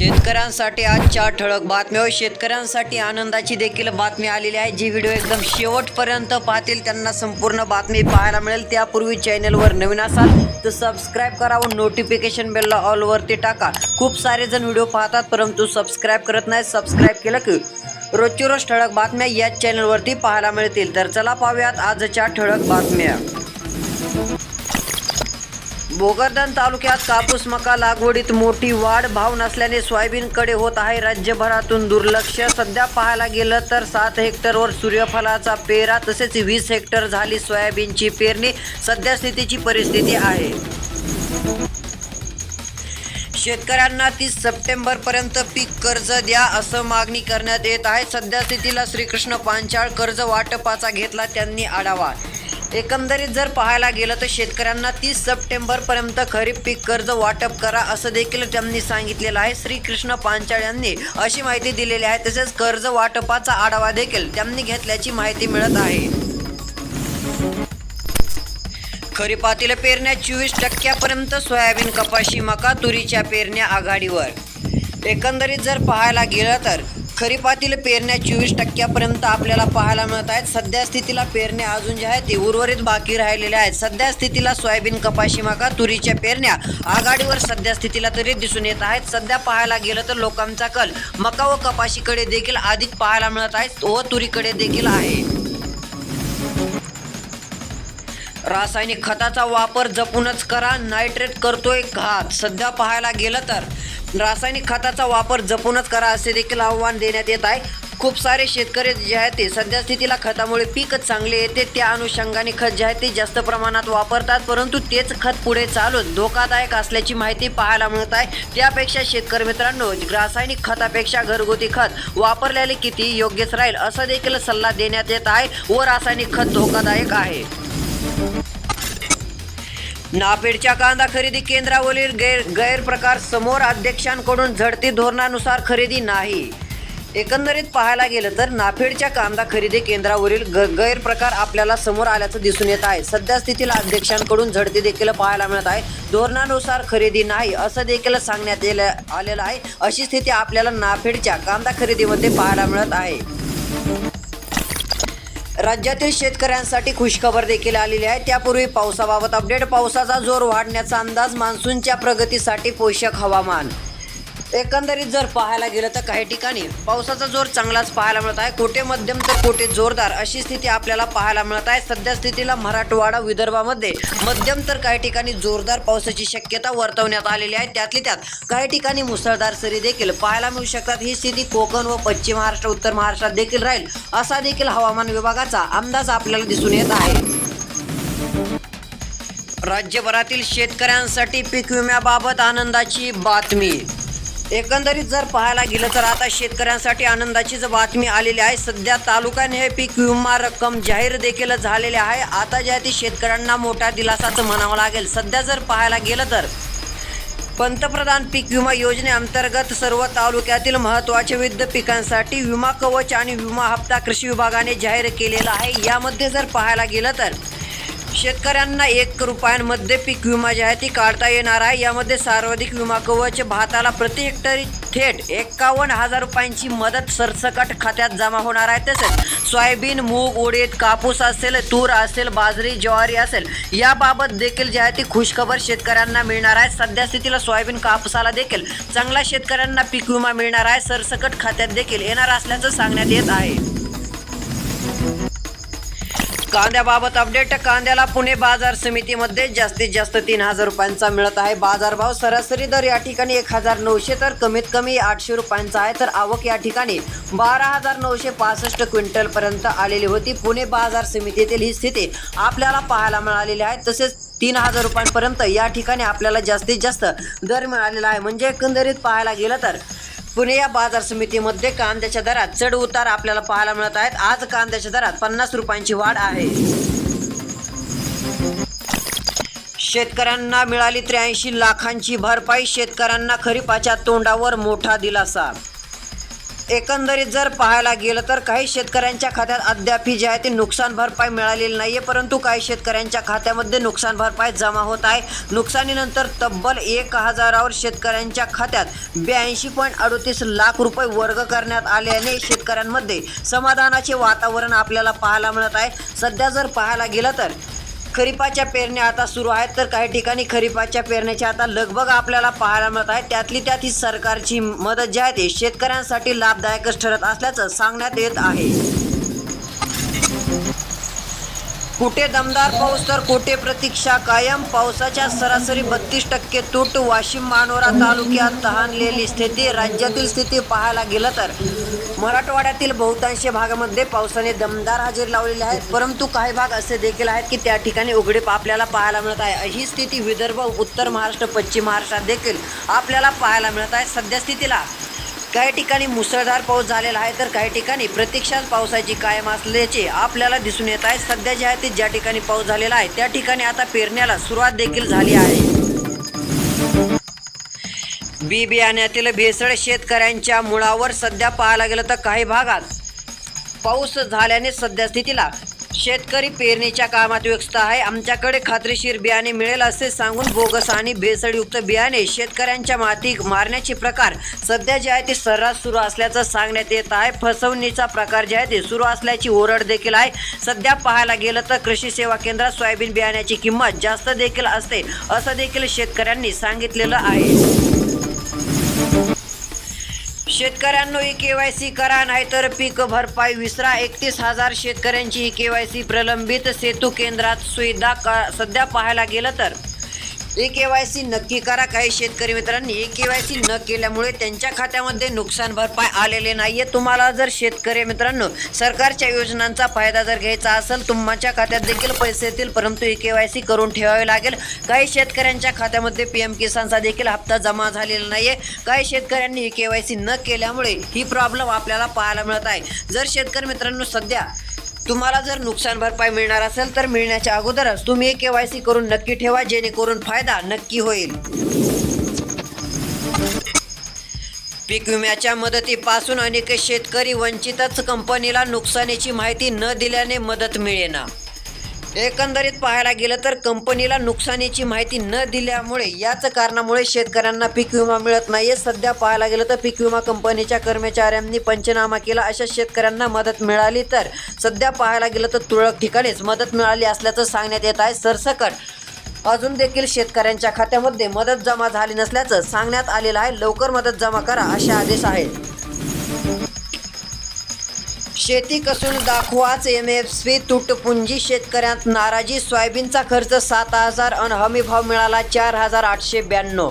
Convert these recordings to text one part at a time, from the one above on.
शेतकऱ्यांसाठी आजच्या ठळक बातम्या व शेतकऱ्यांसाठी आनंदाची देखील बातमी आलेली आहे. जी व्हिडिओ एकदम शेवटपर्यंत पाहतील त्यांना संपूर्ण बातमी पाहायला मिळेल. त्यापूर्वी चॅनलवर नवीन असाल तर सबस्क्राईब करा व नोटिफिकेशन बेलला ऑलवरती टाका. खूप सारे जण व्हिडिओ पाहतात परंतु सबस्क्राईब करत नाही सबस्क्राईब केलं की रोजची रोज ठळक बातम्या याच चॅनलवरती पाहायला मिळतील. तर चला पाहूयात आजच्या ठळक बातम्या. भोकरदन तालुक्यात कापूस मका लागवडीत मोठी वाढ भाव नसल्याने सोयाबीनकडे होत आहे राज्यभरातून दुर्लक्ष. सध्या पाहायला गेलं तर सात हेक्टरवर सूर्यफलाचा पेरा तसेच वीस हेक्टर झाली सोयाबीनची पेरणी. सध्या स्थितीची परिस्थिती आहे. शेतकऱ्यांना तीस सप्टेंबर पर्यंत पीक कर्ज द्या असं मागणी करण्यात येत आहे. सध्या स्थितीला श्रीकृष्ण पांचाळ कर्ज वाटपाचा घेतला त्यांनी आढावा. एकंदरीत जर पाहायला गेलं तर शेतकऱ्यांना तीस सप्टेंबरपर्यंत खरीप पीक कर्ज वाटप करा असं देखील त्यांनी सांगितलेलं आहे. श्रीकृष्ण पांचाळ यांनी अशी माहिती दिलेली आहे. तसेच कर्ज वाटपाचा आढावा देखील त्यांनी घेतल्याची माहिती मिळत आहे. खरीपातील पेरण्या चोवीस टक्क्यापर्यंत सोयाबीन कपाशी मका तुरीच्या पेरण्या आघाडीवर. एकंदरीत जर पाहायला गेलं तर खरीपातील पेरण्या चोवीस टक्क्यापर्यंत आपल्याला पाहायला मिळत आहेत. सध्या स्थितीला पेरण्या अजून ज्या आहेत ते उर्वरित बाकी राहिलेल्या आहेत. सध्या स्थितीला सोयाबीन कपाशी मका तुरीच्या पेरण्या आघाडीवर सध्या स्थितीला तरी दिसून येत आहेत. सध्या पाहायला गेलं तर लोकांचा कल मका व कपाशीकडे देखील अधिक पाहायला मिळत आहेत व तुरीकडे देखील आहे. रासायनिक खताचा वापर जपूनच करा. नायट्रेट करतोय घात. सध्या पाहायला गेलं तर रासायनिक खताचा वापर जपूनच करा असे देखील आव्हान देण्यात येत आहे. खूप सारे शेतकरी जे आहेत ते सध्या स्थितीला खतामुळे पीक चांगले येते. त्या अनुषंगाने खत जे आहे ते जास्त प्रमाणात वापरतात परंतु तेच खत पुढे चालून धोकादायक असल्याची माहिती पाहायला मिळत आहे. त्यापेक्षा शेतकरी मित्रांनो रासायनिक खतापेक्षा घरगुती खत वापरलेले किती योग्यच राहील असा देखील सल्ला देण्यात येत आहे व रासायनिक खत धोकादायक आहे. नाफेडच्या कांदा खरेदी केंद्रावरील गैर गैरप्रकार समोर अध्यक्षांकडून झडती धोरणानुसार खरेदी नाही. एकंदरीत पाहायला गेलं तर नाफेडच्या कांदा खरेदी केंद्रावरील ग गैरप्रकार आपल्याला समोर आल्याचं दिसून येत आहे. सध्या स्थितीला अध्यक्षांकडून झडती देखील पाहायला मिळत आहे. धोरणानुसार खरेदी नाही असं देखील सांगण्यात येलं आलेलं आहे. अशी स्थिती आपल्याला नाफेडच्या कांदा खरेदीमध्ये पाहायला मिळत आहे. राज्यातील शेतकऱ्यांसाठी खुशखबर देखील आलेली आहे. त्यापूर्वी पावसाबाबत अपडेट. पावसाचा जोर वाढण्याचा अंदाज मान्सूनच्या प्रगतीसाठी पोषक हवामान. एकंदरीत जर पाहायला गेलं तर काही ठिकाणी पावसाचा जोर चांगलाच पाहायला मिळत आहे. कोठे मध्यम तर कोठे जोरदार अशी स्थिती आपल्याला पाहायला मिळत आहे. सध्या स्थितीला मराठवाडा विदर्भामध्ये मध्यम तर काही ठिकाणी जोरदार पावसाची शक्यता वर्तवण्यात आलेली आहे. त्यातली त्यात काही ठिकाणी मुसळधार सरी देखील पाहायला मिळू शकतात. ही स्थिती कोकण व पश्चिम महाराष्ट्र उत्तर महाराष्ट्रात देखील राहील. असा देखील हवामान विभागाचा अंदाज आपल्याला दिसून येत आहे. राज्यभरातील शेतकऱ्यांसाठी पीक विम्याबाबत आनंदाची बातमी. एकंदरीत जर पाहायला गेलं तर आता शेतकऱ्यांसाठी आनंदाचीच बातमी आलेली आहे सध्या तालुक्याने हे पीक विमा रक्कम जाहीर देखील झालेली आहे. आता ज्या ती शेतकऱ्यांना मोठा दिलासाच म्हणावं लागेल. सध्या जर पाहायला गेलं तर पंतप्रधान पीक विमा योजनेअंतर्गत सर्व तालुक्यातील महत्त्वाच्या विविध पिकांसाठी विमा कवच आणि विमा हप्ता कृषी विभागाने जाहीर केलेला आहे. यामध्ये जर पाहायला गेलं तर शेतकऱ्यांना एक रुपयांमध्ये पीक विमा जी आहे ती काढता येणार आहे. यामध्ये सार्वधिक विमा कवच भाताला प्रति हेक्टरी थेट एक्कावन्न हजार रुपयांची मदत सरसकट खात्यात जमा होणार आहे. तसेच सोयाबीन मूग उडीद कापूस असेल तूर असेल बाजरी ज्वारी असेल याबाबत देखील जी आहे ती खुशखबर शेतकऱ्यांना मिळणार आहे. सध्या स्थितीला सोयाबीन कापसाला देखील चांगला शेतकऱ्यांना पीक विमा मिळणार आहे. सरसकट खात्यात देखील येणार असल्याचं सांगण्यात येत आहे. कांद्याबाबत अपडेट कांद्याला पुणे बाजार समितीमध्ये जास्तीत जास्त तीन हजार रुपयांचा मिळत आहे. बाजारभाव सरासरी दर या ठिकाणी एक हजार नऊशे तर कमीत कमी आठशे रुपयांचा आहे. तर आवक या ठिकाणी बारा हजार नऊशे पासष्ट क्विंटल पर्यंत आलेली होती. पुणे बाजार समितीतील ही स्थिती आपल्याला पाहायला मिळालेली आहे. तसेच तीन हजार रुपयांपर्यंत या ठिकाणी आपल्याला जास्तीत जास्त दर मिळालेला आहे. म्हणजे एकंदरीत पाहायला गेलं तर पुणे या बाजार समितीमध्ये कांद्याच्या दरात चढ उतार आपल्याला पाहायला मिळत आहेत. आज कांद्याच्या दरात पन्नास रुपयांची वाढ आहे. शेतकऱ्यांना मिळाली त्र्याऐंशी लाखांची भरपाई. शेतकऱ्यांना खरीपाच्या तोंडावर मोठा दिलासा. एकंदरीत जर पाहायला गेलं तर काही शेतकऱ्यांच्या खात्यात अद्यापही जे आहे ते नुकसान भरपाई मिळालेली नाही आहे परंतु काही शेतकऱ्यांच्या खात्यामध्ये नुकसान भरपाई जमा होत आहे. नुकसानीनंतर तब्बल एक हजारावर शेतकऱ्यांच्या खात्यात ब्याऐंशी पॉईंट अडतीस लाख रुपये वर्ग करण्यात आल्याने शेतकऱ्यांमध्ये समाधानाचे वातावरण आपल्याला पाहायला मिळत आहे. सध्या जर पाहायला गेलं तर खरीपाच्या पेरण्या आता सुरू आहेत. तर काही ठिकाणी खरीपाच्या पेरण्याची आता लगबग आपल्याला पाहायला मिळत आहे. त्यातली त्यात ही सरकारची मदत जी आहे ती शेतकऱ्यांसाठी लाभदायकच ठरत असल्याचं सांगण्यात येत आहे. कुठे दमदार पाऊस तर कुठे प्रतीक्षा कायम? पावसाच्या सरासरी बत्तीस टक्के तूट वाशिम मानोरा तालुक्यात तहानलेली स्थिती. राज्यातील स्थिती पाहायला गेलं तर? मराठवाड्यातील बहुतांश भागामध्ये पावसाने दमदार हजेरी लावलेली आहे परंतु काही भाग असे देखील आहेत की त्या ठिकाणी उघडीप आपल्याला पाहायला मिळत आहे. ही स्थिती विदर्भ उत्तर महाराष्ट्र पश्चिम महाराष्ट्रात देखील आपल्याला पाहायला मिळत आहे. सध्या स्थितीला काही ठिकाणी मुसळधार पाऊस झालेला आहे तर काही ठिकाणी प्रतीक्षात पावसाची कायम असल्याचे आपल्याला दिसून येत आहे. सध्या जे आहे ते ज्या ठिकाणी पाऊस झालेला आहे त्या ठिकाणी आता पेरण्याला सुरुवात देखील झाली आहे. बी बियाण्यातील भेसळ शेतकऱ्यांच्या मुळावर सध्या पाहायला गेलं तर काही भागात पाऊस झाल्याने सध्या स्थितीला शेतकरी पेरणीच्या कामात व्यस्त आहे. आमच्याकडे खात्रीशीर बियाणे मिळेल असे सांगून बोगस आणि भेसळयुक्त बियाणे शेतकऱ्यांच्या माती मारण्याचे प्रकार सध्या जे आहे ते सर्रास सुरू असल्याचं सांगण्यात येत आहे. फसवणीचा प्रकार जे आहे ते सुरू असल्याची ओरड देखील आहे. सध्या पाहायला गेलं तर कृषी सेवा केंद्रात सोयाबीन बियाण्याची किंमत जास्त देखील असते असं देखील शेतकऱ्यांनी सांगितलेलं आहे. शेतकऱ्यांनो ही के वाय सी करा नाहीतर पीक भरपाई विसरा. एकतीस हजार शेतकऱ्यांची ई के वाय सी प्रलंबित. सेतू केंद्रात सुविधा का सध्या पाहायला गेलं तर? ई के वाय सी नक्की करा काही शेतकरी मित्रांनी. ई के वाय सी न केल्यामुळे त्यांच्या खात्यामध्ये नुकसान भरपाई आलेले नाहीये. तुम्हाला जर शेतकरी मित्रांनो सरकारच्या योजनांचा फायदा जर घ्यायचा असेल तुमच्या खात्यात देखील पैसे येतील परंतु ई के वाय सी करून ठेवावे लागेल. काही शेतकऱ्यांच्या खात्यामध्ये पी एम किसानचा देखील हप्ता जमा झालेला नाहीये. काही शेतकऱ्यांनी ई के वाय सी न केल्यामुळे ही प्रॉब्लेम आपल्याला पाहायला मिळत आहे. जर शेतकरी मित्रांनो सध्या तुम्हाला जर नुकसान भरपाई मिळणार असेल तर मिळण्याच्या अगोदरच तुम्ही के वाय सी करून नक्की ठेवा जेणेकरून फायदा नक्की होईल. पीक विम्याच्या मदतीपासून अनेक शेतकरी वंचितच कंपनीला नुकसानीची माहिती न दिल्याने मदत मिळेना. एकंदरीत पाहायला गेलं तर कंपनीला नुकसानीची माहिती न दिल्यामुळे याच कारणामुळे शेतकऱ्यांना पीक विमा मिळत नाहीये. सध्या पाहायला गेलं तर पीक विमा कंपनीच्या कर्मचाऱ्यांनी पंचनामा केला. अशा शेतकऱ्यांना मदत मिळाली तर सध्या पाहायला गेलं तर तुरळक ठिकाणीच मदत मिळाली असल्याचं सांगण्यात येत आहे. सरसकट अजून देखील शेतकऱ्यांच्या खात्यामध्ये मदत जमा झाली नसल्याचं सांगण्यात आलेलं आहे. लवकर मदत जमा करा असे आदेश आहेत. शेती कसून दाखवाच एम एफ सी तुटपुंजी शेतकऱ्यांत नाराजी. सोयाबीनचा खर्च सात हजार अन हमी भाव मिळाला चार हजार आठशे ब्याण्णव.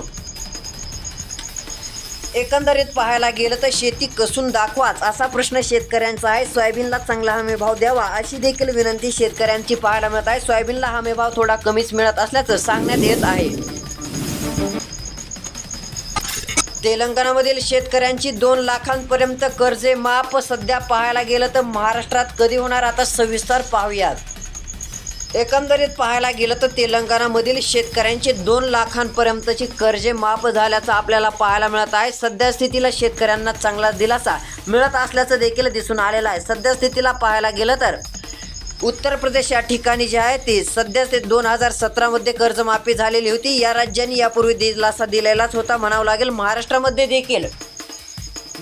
एकंदरीत पाहायला गेलं तर शेती कसून दाखवाच असा प्रश्न शेतकऱ्यांचा आहे. सोयाबीनला चांगला हमी भाव द्यावा अशी देखील विनंती शेतकऱ्यांची पाहायला मिळत आहे. सोयाबीनला हमी भाव थोडा कमीच मिळत असल्याचं सांगण्यात येत आहे. तेलंगणामधील शेतकऱ्यांची दोन लाखांपर्यंत कर्जे माफ सध्या पाहायला गेलं तर महाराष्ट्रात कधी होणार आता सविस्तर पाहूयात. एकंदरीत पाहायला गेलं तर तेलंगणामधील शेतकऱ्यांचे दोन लाखांपर्यंतची कर्जे माफ झाल्याचं आपल्याला पाहायला मिळत आहे. सध्या स्थितीला शेतकऱ्यांना चांगला दिलासा मिळत असल्याचं देखील दिसून आलेलं आहे. सध्या स्थितीला पाहायला गेलं तर उत्तर प्रदेश या ठिकाणी जे आहे ते सध्या ते दोन हजार सतरामध्ये कर्जमाफी झालेली होती. या राज्यांनी यापूर्वी दिलासा दिलेलाच होता म्हणावं लागेल. महाराष्ट्रामध्ये देखील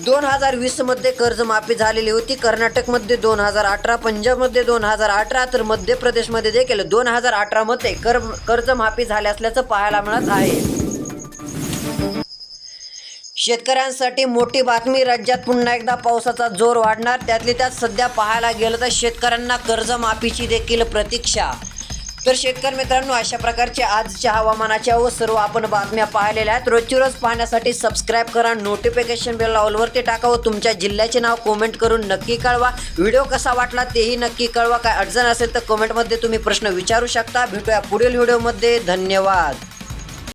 दोन हजार वीसमध्ये कर्जमाफी झालेली होती. कर्नाटकमध्ये दोन हजार अठरा पंजाबमध्ये दोन हजार अठरा तर मध्य प्रदेशमध्ये देखील दोन हजार अठरामध्ये कर कर्जमाफी झाले असल्याचं पाहायला मिळत आहे. शेतकऱ्यांसाठी मोठी बातमी. राज्यात पुन्हा एकदा पावसाचा जोर वाढणार. त्यातली त्यात सध्या पाहायला गेलं तर शेतकऱ्यांना कर्जमाफीची देखील प्रतीक्षा. तर शेतकरी मित्रांनो अशा प्रकारच्या आजच्या हवामानाच्या व सर्व आपण बातम्या पाहिलेल्या आहेत. रोजची रोज पाहण्यासाठी सबस्क्राईब करा नोटिफिकेशन बेल ऑलवरती टाका व तुमच्या जिल्ह्याचे नाव कमेंट करून नक्की कळवा. व्हिडिओ कसा वाटला तेही नक्की कळवा. काय अडचण असेल तर कमेंटमध्ये तुम्ही प्रश्न विचारू शकता. भेटूया पुढील व्हिडिओमध्ये धन्यवाद.